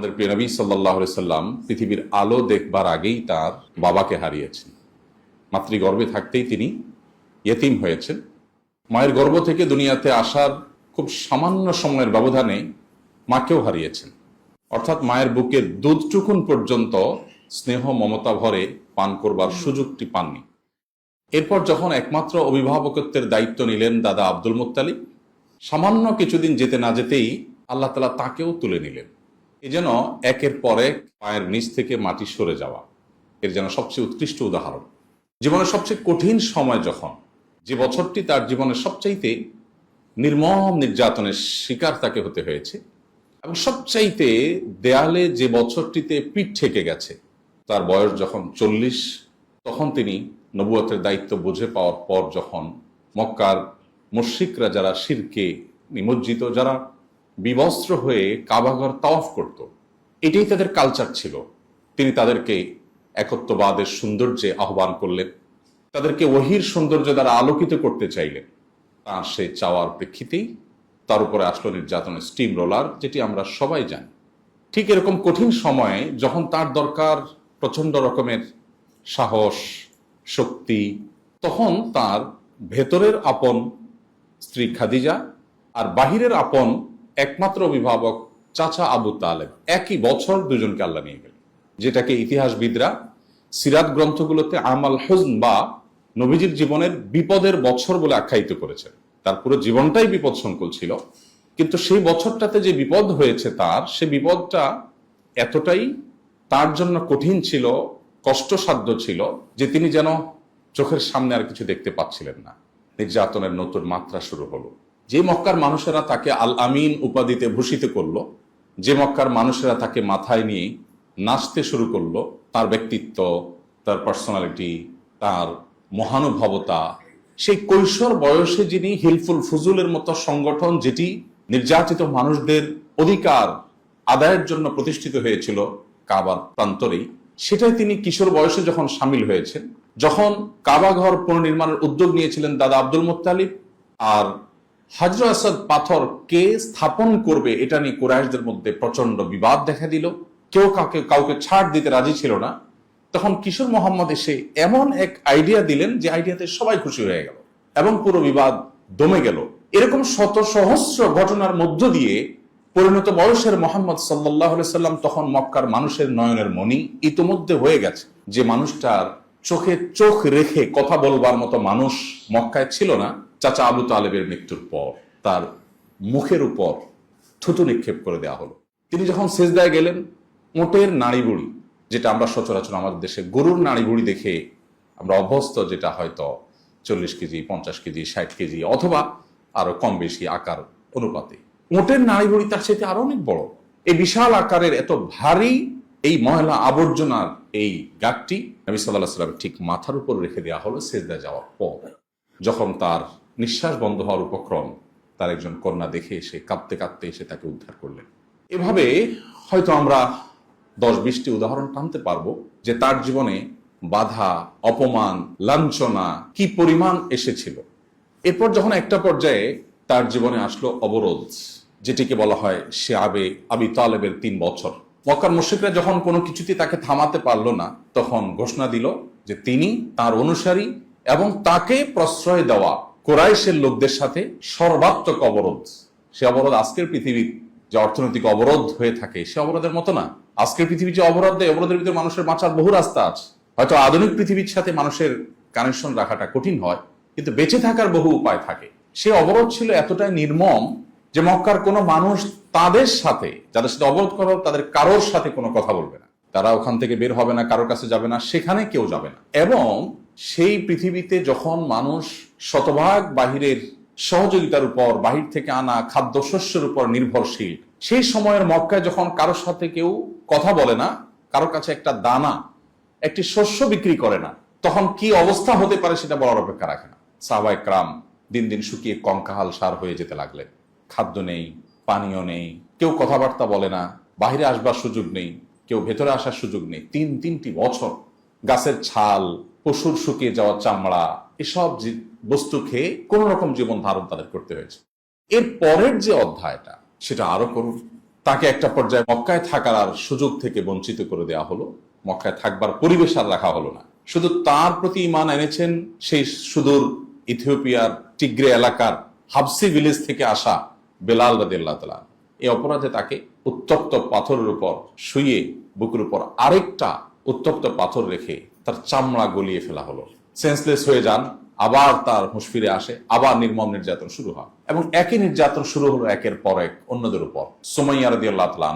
আমাদের প্রিয় নবী সাল্লাহ সাল্লাম পৃথিবীর আলো দেখবার আগেই তার বাবাকে হারিয়েছেন। মাতৃগর্ভে থাকতেই তিনি ইয়েতিম হয়েছেন। মায়ের গর্ভ থেকে দুনিয়াতে আসার খুব সামান্য সময়ের ব্যবধানে মাকেও হারিয়েছেন। অর্থাৎ মায়ের বুকের দুধটুকুন পর্যন্ত স্নেহ মমতা ভরে পান করবার সুযোগটি পাননি। এরপর যখন একমাত্র অভিভাবকত্বের দায়িত্ব নিলেন দাদা আব্দুল মুত্তালিব সামান্য কিছুদিন যেতে না যেতেই আল্লাহ তালা তাকেও তুলে নিলেন। এ যেন একের পর এক পায়ের নিচ থেকে মাটি সরে যাওয়া। এর যেন সবচেয়ে উৎকৃষ্ট উদাহরণ। জীবনের সবচেয়ে কঠিন সময় যখন, যে বছরটি তার জীবনের সবচাইতে নির্মম নির্যাতনের শিকার তাকে হতে হয়েছে এবং সবচাইতে দেয়ালে যে বছরটিতে পিঠ ঠেকে গেছে, তার বয়স যখন চল্লিশ, তখন তিনি নবুয়তের দায়িত্ব বুঝে পাওয়ার পর যখন মক্কার মুশ্রিকরা যারা শিরকে নিমজ্জিত, যারা বিবস্ত্র হয়ে কাবাঘর তাওয়াফ করত। এটাই তাদের কালচার ছিল। তিনি তাদেরকে একত্ববাদের সৌন্দর্যে আহ্বান করলেন। তাদেরকে ওহির সৌন্দর্য দ্বারা আলোকিত করতে চাইলেন। তার সে চাওয়ার প্রেক্ষিতেই তার উপরে আসলো নির্যাতনের স্টিম রোলার যেটি আমরা সবাই জানি। ঠিক এরকম কঠিন সময়ে যখন তার দরকার প্রচণ্ড রকমের সাহস, শক্তি, তখন তার ভেতরের আপন স্ত্রী খাদিজা আর বাহিরের আপন একমাত্র অভিভাবক চাচা আবু তালেব। একই বছর দুজনকে আল্লাহ নিয়ে গেলেন। যেটাকে ইতিহাসবিদরা সিরাত গ্রন্থগুলোতে আমাল হুজন বা নবীজির জীবনের বিপদের বছর বলে আখ্যায়িত করেছেন। তার পুরো জীবনটাই বিপদ সংকুল ছিল। কিন্তু সেই বছরটাতে যে বিপদ হয়েছে তার, সে বিপদটা এতটাই তার জন্য কঠিন ছিল, কষ্টসাধ্য ছিল, যে তিনি যেন চোখের সামনে আর কিছু দেখতে পাচ্ছিলেন না। নির্যাতনের নতুন মাত্রা শুরু হলো। যে মক্কার মানুষেরা তাকে আল আমিন উপাধিতে ভূষিত করল, যে মক্কার মানুষেরা তাকে মাথায় নিয়ে নাচতে শুরু করল, তার ব্যক্তিত্ব, তার পার্সোনালিটি তার মহানুভবতা, সেই কৈশোর বয়সে যিনি হিলফুল ফুজুলের মতো সংগঠন যেটি নির্যাতিত মানুষদের অধিকার আদায়ের জন্য প্রতিষ্ঠিত হয়েছিল কাবার প্রান্তরেই, সেটাই তিনি কিশোর বয়সে যখন সামিল হয়েছেন, যখন কাবা ঘর পুনর্নির্মাণের উদ্যোগ নিয়েছিলেন দাদা আব্দুল মুত্তালিব আর হাজর আসাদ পাথর কে স্থাপন করবে এটা নিয়ে কুরাইশদের মধ্যে প্রচণ্ড বিবাদ দেখা দিল। কেউ কাউকে কাউকে ছাড় দিতে রাজি ছিল না। তখন কিশোর মোহাম্মদ এসে এমন এক আইডিয়া দিলেন যে আইডিয়াতে সবাই খুশি হয়ে গেল এবং পুরো বিবাদ দমে গেল। এরকম শত সহস্র ঘটনার মধ্য দিয়ে পরিণত বয়সের মোহাম্মদ সাল্লাহ সাল্লাম তখন মক্কার মানুষের নয়নের মনি ইতোমধ্যে হয়ে গেছে যে মানুষটার চোখে চোখ রেখে কথা বলবার মতো মানুষ মক্কায় ছিল না। চাচা আবু তালেবের মৃত্যুর পর তার মুখের উপর থুতু নিক্ষেপ করে দেওয়া হলো। তিনি যখন সেজদায় গেলেন, ওটের নাড়ি বুড়ি যেটা আমরা সচরাচর আমাদের দেশে গরুর নাড়ি বুড়ি দেখে আমরা অভ্যস্ত, যেটা হয়তো চল্লিশ কেজি, পঞ্চাশ কেজি, ষাট কেজি অথবা আরও কম বেশি আকার অনুপাতে। ওটের নাড়ি বুড়ি তার সাথে আরও অনেক বড়। এই বিশাল আকারের এত ভারী এই ময়লা আবর্জনার এই গাঠটি নবী সাল্লাহ সাল্লাম ঠিক মাথার উপর রেখে দেওয়া হলো সেজদা যাওয়ার পর। যখন তার নিঃশ্বাস বন্ধ হওয়ার উপক্রম তার একজন কন্যা দেখে এসে কাঁদতে কাঁদতে এসে তাকে উদ্ধার করলেন। এভাবে হয়তো আমরা দশ বিশটি উদাহরণ টানতে পারব যে তার জীবনে বাধা, অপমান, লাঞ্ছনা কি পরিমাণ এসেছিল। এরপর যখন একটা পর্যায়ে তার জীবনে আসলো অবরোধ, যেটিকে বলা হয় সে আবে আবি তালেবের তিন বছর। মক্কার মুশিকরা যখন কোনো কিছুতে তাকে থামাতে পারল না, তখন ঘোষণা দিল যে তিনি তার অনুসারী এবং তাকে প্রশ্রয় দেওয়া কোরাইশের লোকদের সাথে সর্বাত্মক অবরোধ। সে অবরোধ আজকের পৃথিবীর যে অর্থনৈতিক অবরোধ হয়ে থাকে, সে অবরোধের মতো না। আজকের পৃথিবী যে অবরোধ দেয় অবরোধের ভিতরে মানুষের বাঁচার বহু রাস্তা আছে। হয়তো আধুনিক পৃথিবীর সাথে মানুষের কানেকশন রাখাটা কঠিন হয়, কিন্তু বেঁচে থাকার বহু উপায় থাকে। সে অবরোধ ছিল এতটাই নির্মম যে মক্কার কোনো মানুষ তাদের সাথে, যাদের সাথে অবরোধ করা তাদের কারোর সাথে কোনো কথা বলবে না। তারা ওখান থেকে বের হবে না, কারোর কাছে যাবে না, সেখানে কেউ যাবে না। এবং সেই পৃথিবীতে যখন মানুষ শতভাগ বাহিরের সহযোগিতার উপর, বাহির থেকে আনা খাদ্যশস্যের উপর নির্ভরশীল, সেই সময়ের মক্কায় যখন কারোর সাথে কেউ কথা বলে না কারোর কাছে একটা দানা, একটি শস্য বিক্রি করে না, তখন কি অবস্থা হতে পারে সেটা বলার অপেক্ষা রাখে না। সাহবাই ক্রাম দিন দিন শুকিয়ে কঙ্কাহাল সার হয়ে যেতে লাগলেন। খাদ্য নেই, পানীয় নেই, কেউ কথাবার্তা বলে না, বাহিরে আসবার সুযোগ নেই, কেউ ভেতরে আসার সুযোগ নেই। তিন তিনটি বছর গাছের ছাল, পশুর শুকিয়ে যাওয়া চামড়া, এসব বস্তু খেয়ে কোন রকম জীবন ধারণ তাদের করতে হয়েছে। এর পরের যে অধ্যায়টা, সেটা আরও করুন। তাকে একটা পর্যায়ে মক্কায় থাকার আর সুযোগ থেকে বঞ্চিত করে দেওয়া হলো। মক্কায় থাকবার পরিবেশ আর রাখা হলো না। শুধু তার প্রতি ইমান এনেছেন সেই সুদূর ইথিওপিয়ার টিগ্রে এলাকার হাবসি ভিলেজ থেকে আসা বেলাল রাদিয়াল্লাহু তাআলা। এই অপরাধে তাকে উত্তপ্ত পাথরের উপর শুয়ে বুকের উপর আরেকটা উত্তপ্ত পাথর রেখে তার চামড়া গলিয়ে ফেলা হলো। সেন্সলেস হয়ে যান, আবার তার হুঁশ ফিরে আসে, আবার নির্মম নির্যাতন শুরু হয়। এবং একই নির্যাতন শুরু হলো একের পর এক অন্যদের উপর। সোমাইয়া দিয়ে তাআলা